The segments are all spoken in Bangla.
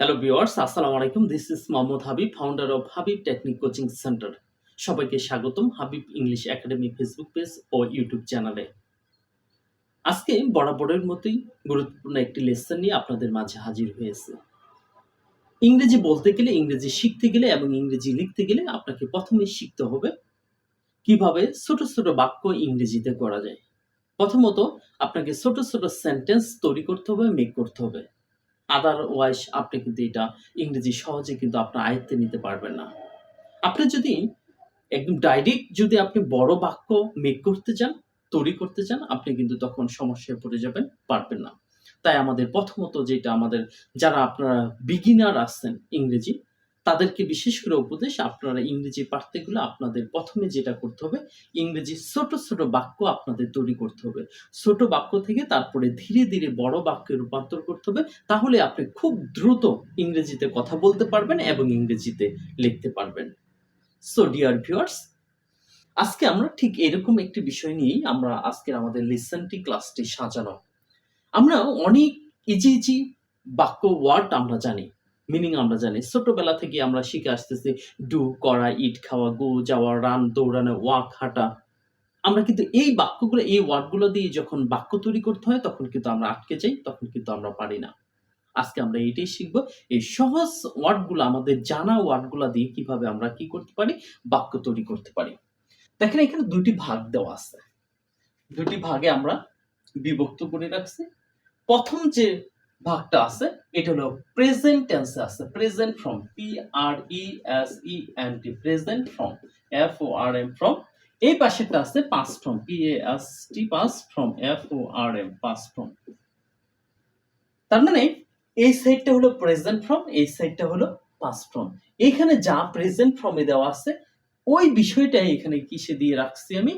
হ্যালো ভিউয়ার্স আসসালামু আলাইকুম this is Mohammad Habib founder of Habib technique coaching centre সবাইকে স্বাগতম Habib English academy Facebook page ও ইউটিউব চ্যানেলে আজকে বরাবরের মতোই গুরুত্বপূর্ণ একটি লেসন নিয়ে আপনাদের মাঝে হাজির হয়েছে। ইংরেজি বলতে গেলে, ইংরেজি শিখতে গেলে এবং ইংরেজি লিখতে গেলে আপনাকে প্রথমে শিখতে হবে কীভাবে ছোট ছোট বাক্য ইংরেজিতে করা যায়। প্রথমত, আপনাকে ছোট ছোট সেন্টেন্স তৈরি করতে হবে মেক করতে হবে। আদারওয়াইজ আপনি কিন্তু এটা ইংরেজি সহজে কিন্তু আপনার আয়ত্তে নিতে পারবেন না। আপনি যদি একদম ডাইরেক্ট যদি আপনি বড় বাক্য মেক করতে চান, তৈরি করতে চান, আপনি কিন্তু তখন সমস্যায় পড়ে যাবেন, পারবেন না। তাই আমাদের প্রথমত যেটা আমাদের যারা আপনারা বিগিনার আসছেন ইংরেজি তাদেরকে বিশেষ করে উপদেশ আপনারা ইংরেজি পারতে গেলে আপনাদের প্রথমে যেটা করতে হবে, ইংরেজি ছোট ছোট বাক্য আপনাদের তৈরি করতে হবে। ছোট বাক্য থেকে তারপরে ধীরে ধীরে বড় বাক্যে রূপান্তর করতে হবে, তাহলে আপনি খুব দ্রুত ইংরেজিতে কথা বলতে পারবেন এবং ইংরেজিতে লিখতে পারবেন। সো ডিয়ার ভিউয়ার্স আজকে আমরা ঠিক এরকম একটি বিষয় নিয়েই আমরা আজকের আমাদের লিসেনটি ক্লাসটি সাজানো আমরা অনেক ইজি ইজি বাক্য ওয়ার্ড আমরা জানি। মিনিং আমরা জানি। ছোটবেলা থেকে আমরা শিখে আসতেছি ডু করা ইট, খাওয়া, গো, যাওয়া, রান, দৌড়ানো, ওয়াক, হাঁটা। আমরা কিন্তু এই বাক্যগুলো, এই ওয়ার্ডগুলো দিয়ে যখন বাক্য তৈরি করতে হয়, তখন কিন্তু আমরা আটকে যাই, তখন কিন্তু আমরা পারি না। আজকে আমরা এটাই শিখব, এই সহজ ওয়ার্ডগুলো, আমাদের জানা ওয়ার্ডগুলো দিয়ে কীভাবে আমরা কি করতে পারি, বাক্য তৈরি করতে পারি। দেখেন, এখানে দুটি ভাগ দেওয়া আছে। দুটি ভাগে আমরা বিভক্ত করে রাখছি। প্রথম যে ভাগটা আছে, এটা হলো প্রেজেন্ট টেন্সে আছে present from P R E S E N T present from F O R M from এই পাশেরটা আছে past from P A S T past from F O R M past from তার মানে এই সাইডটা হলো প্রেজেন্ট ফ্রম এই সাইডটা হলো পাস ফ্রম এখানে যা প্রেজেন্ট ফ্রমে দেওয়া আছে, ওই বিষয়টাই এখানে কিসে দিয়ে রাখছি আমি?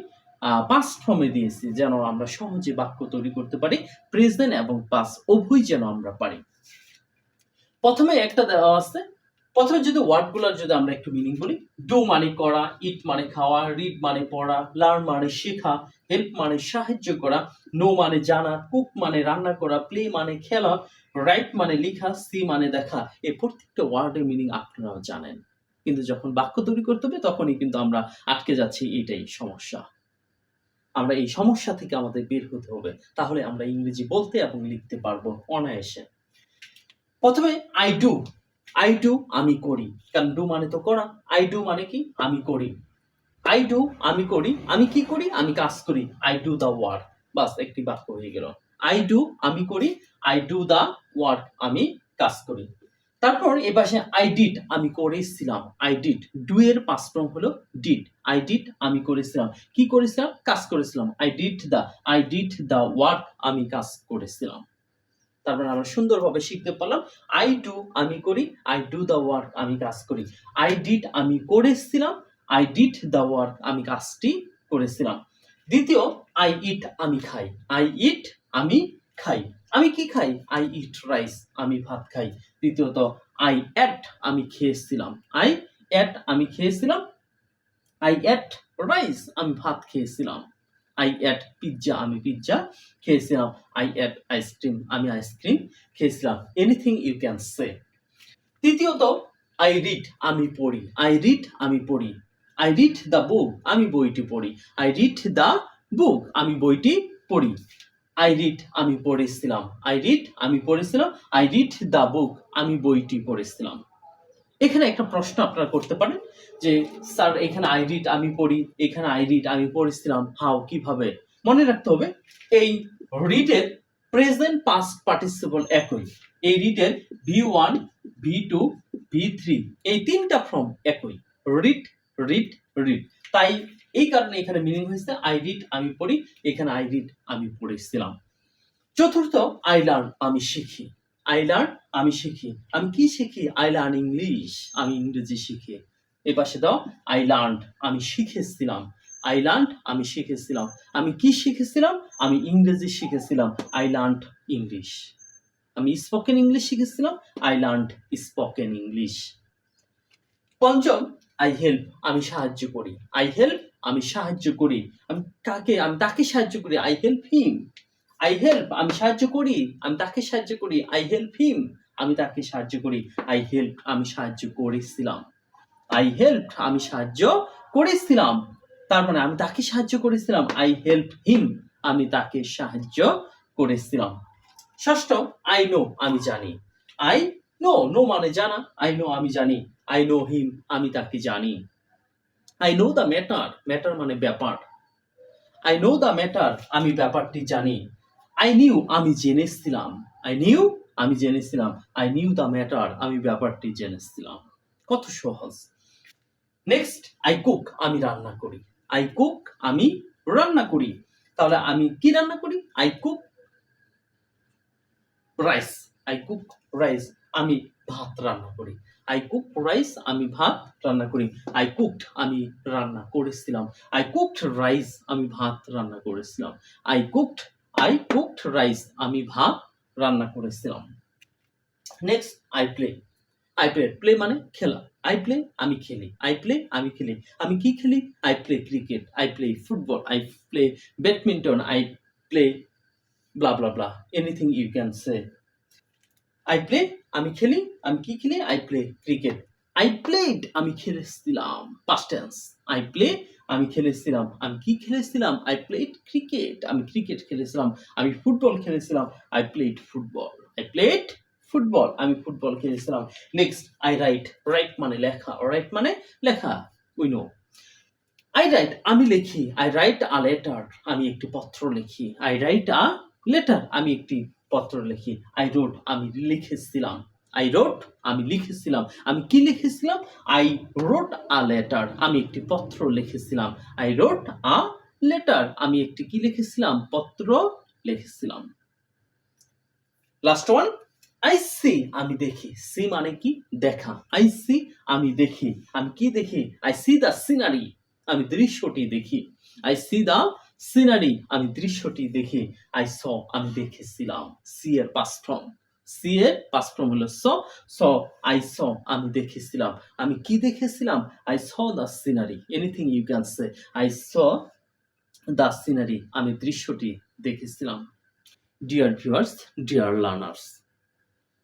পাস ফর্মে দিয়েছি যেন আমরা সহজে বাক্য তৈরি করতে পারি প্রেজেন্ট এবং পাস উভয় যেন আমরা পারি। প্রথমে একটা দেওয়া আছে, প্রথমে যদি ওয়ার্ডগুলোর যদি আমরা একটু মিনিং বলি ডু মানে করা ইট মানে খাওয়া রিড মানে পড়া লার্ন মানে শেখা হেল্প মানে সাহায্য করা নো মানে জানা কুক মানে রান্না করা প্লে মানে খেলা রাইট মানে লেখা সি মানে দেখা, এই প্রত্যেকটা ওয়ার্ডের মিনিং আপনারাও জানেন। কিন্তু যখন বাক্য তৈরি করতে হবে, তখনই কিন্তু আমরা আটকে যাচ্ছি, এটাই সমস্যা। আমরা এই সমস্যা থেকে আমাদের বের হতে হবে। তাহলে আমরা ইংরেজি বলতে এবং লিখতে পারব অনায়াসে। প্রথমে আই ডু আই ডু আমি করি। কারণ ডু মানে তো করা। আই ডু মানে কি? আমি করি। আই ডু আমি করি। আমি কি করি? আমি কাজ করি। আই ডু দ্য ওয়ার্ক বাস, একটি বাক্য হয়ে গেল। আই ডু আমি করি। আই ডু দ্য ওয়ার্ক আমি কাজ করি। তারপর এ পাশে আই ডিড আমি করেছিলাম আই ডিড ডু এর ফর্ম হলো ডিড আই ডিড আমি করেছিলাম কি করেছিলাম কাজ করেছিলাম I did the I did the work আমি কাজ করেছিলাম তারপর আমরা সুন্দরভাবে শিখতে পারলাম আই ডু আমি করি আই ডু দা ওয়ার্ক আমি কাজ করি। আই ডিড আমি করেছিলাম আই ডিড দা ওয়ার্ক আমি কাজটি করেছিলাম দ্বিতীয় আই ইট আমি খাই। আই ইট আমি খাই। আমি কি খাই? আই ইট রাইস আমি ভাত খাই। দ্বিতীয়ত আই অ্যাট আমি খেয়েছিলাম। আই অ্যাট আমি খেয়েছিলাম। আই অ্যাট রাইস আমি ভাত খেয়েছিলাম। আই অ্যাট পিৎজা আমি পিৎজা খেয়েছিলাম। আই অ্যাট আইসক্রিম আমি আইসক্রিম খেয়েছিলাম। এনিথিং ইউ ক্যান সে তৃতীয়ত আই রিড আমি পড়ি। আই রিড আমি পড়ি। আই রিড দ্য বুক আমি বইটি পড়ি। আই রিড দ্য বুক আমি বইটি পড়ি। আই রিড আমি পড়েছিলাম। আই রিড আমি পড়েছিলাম। আই রিড দ্য বুক আমি বইটি পড়েছিলাম। এখানে একটা প্রশ্ন আপনারা করতে পারেন যে, স্যার, এখানে আই রিড আমি পড়ি, এখানে আই রিড আমি পড়েছিলাম হাও কীভাবে? মনে রাখতে হবে, এই রিডের প্রেজেন্ট পাস্ট পার্টিসিপল একই। এই রিডের V one V two V three এই তিনটা ফর্ম একই। রিড রিড রিড তাই এই কারণে এখানে মিনিং হয়েছে আই রিড আমি পড়ি। এখানে আই রিড আমি পড়েছিলাম। চতুর্থ আই লার্ন আমি শিখি। আই লার্ন আমি শিখি। আমি কি শিখি? আই লার্ন ইংলিশ আমি ইংরেজি শিখি। এ পাশে দাও আই লার্ন আমি শিখেছিলাম। আই লার্ন আমি শিখেছিলাম। আমি কি শিখেছিলাম? আমি ইংরেজি শিখেছিলাম। আই লার্ন ইংলিশ আমি স্পোকেন ইংলিশ শিখেছিলাম? আই লার্ন স্পোকেন ইংলিশ পঞ্চম আই হেল্প আমি সাহায্য করি। আই হেল্প আমি সাহায্য করি। আমি কাকে? আমি তাকে সাহায্য করি। I help him I help আমি সাহায্য করি। আমি তাকে সাহায্য করি। আই হেল্প হিম আমি তাকে সাহায্য করি। আই হেল্প আমি সাহায্য করেছিলাম। আই হেল্প আমি সাহায্য করেছিলাম। তার মানে আমি তাকে সাহায্য করেছিলাম। আই হেল্প হিম আমি তাকে সাহায্য করেছিলাম। ষষ্ঠ আই নো আমি জানি। আই নো নো মানে জানা। আই নো আমি জানি। আই নো হিম আমি তাকে জানি। I know the matter matter মানে ব্যাপার। আই নো দ্য ম্যাটার আমি ব্যাপারটি জানি। আই নিউ আমি জেনেছিলাম। আই নিউ আমি জেনেছিলাম। আই নিউ দ্য ম্যাটার আমি ব্যাপারটি জেনেছিলাম। কত সহজ। নেক্সট আই কুক আমি রান্না করি। আই কুক আমি রান্না করি। তাহলে আমি কি রান্না করি? I cook rice I cook rice আমি ভাত রান্না করি। আই কুক রাইস আমি ভাত রান্না করি। আই কুকড আমি রান্না করেছিলাম। আই কুকড রাইস আমি ভাত রান্না করেছিলাম। I cooked I cooked rice আমি ভাত রান্না করেছিলাম। Next I play I play play মানে খেলা। আই প্লে আমি খেলি। আই প্লে আমি খেলি। আমি কি খেলি? I play cricket I play football I play badminton I play blah blah blah anything you can say I play আমি খেলি, আমি কি খেলি? I play cricket I played আমি খেলেছিলাম। পাস্ট আই প্লে আমি খেলেছিলাম। আমি কি খেলেছিলাম? আই প্লেড ক্রিকেট আমি ক্রিকেট খেলেছিলাম। আমি ফুটবল খেলেছিলাম। I played football I played football আমি ফুটবল খেলেছিলাম। নেক্সট আই রাইট রাইট মানে লেখা। রাইট মানে লেখা। উই নো আই রাইট আমি লিখি। আই রাইট আ লেটার আমি একটি পত্র লিখি। আই রাইট আ লেটার আমি একটি পত্র লিখি। আই রোড আমি লিখেছিলাম। আই রোড আমি লিখেছিলাম। আমি কি লিখেছিলাম? আই রোড আ লেটার আমি একটি পত্র লিখেছিলাম। আই রোড আ লেটার আমি একটি কি লিখেছিলাম? পত্র লিখেছিলাম। লাস্ট ওয়ান আই সি আমি দেখি। সি মানে কি? দেখা। আই সি আমি দেখি। আমি কি দেখি? আই সি দ্য সিনারি আমি দৃশ্যটি দেখি। আই সি দ্য সিনারি আমি দৃশ্যটি দেখি আই স আমি দেখেছিলাম। সি এর পাস ফ্রম সি এর পাস ফ্রম হলো স স আই স আমি দেখেছিলাম। আমি কি দেখেছিলাম? I saw the scenery anything you can say I saw the scenery আমি দৃশ্যটি দেখেছিলাম। ডিয়ার ভিউয়ার্স ডিয়ার লার্নার্স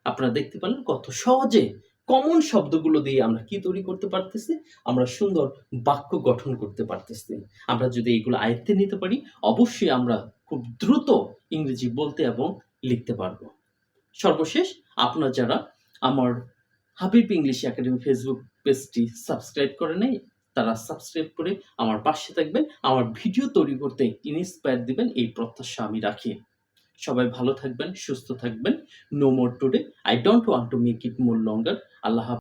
আপনারা দেখতে পেলেন কত সহজে কমন শব্দগুলো দিয়ে আমরা কি তৈরি করতে পারতেছি? আমরা সুন্দর বাক্য গঠন করতে পারতেছি। আমরা যদি এইগুলো আয়ত্তে নিতে পারি, অবশ্যই আমরা খুব দ্রুত ইংরেজি বলতে এবং লিখতে পারব। সর্বশেষ, আপনার যারা আমার হাবিব ইংলিশ একাডেমি ফেসবুক পেজটি সাবস্ক্রাইব করে নেই, তারা সাবস্ক্রাইব করে আমার পাশে থাকবেন। আমার ভিডিও তৈরি করতে ইন্সপায়ার দিবেন, এই প্রত্যাশা আমি রাখি। সবাই ভালো থাকবেন, সুস্থ থাকবেন। No more today I don't want to make it more longer Allah.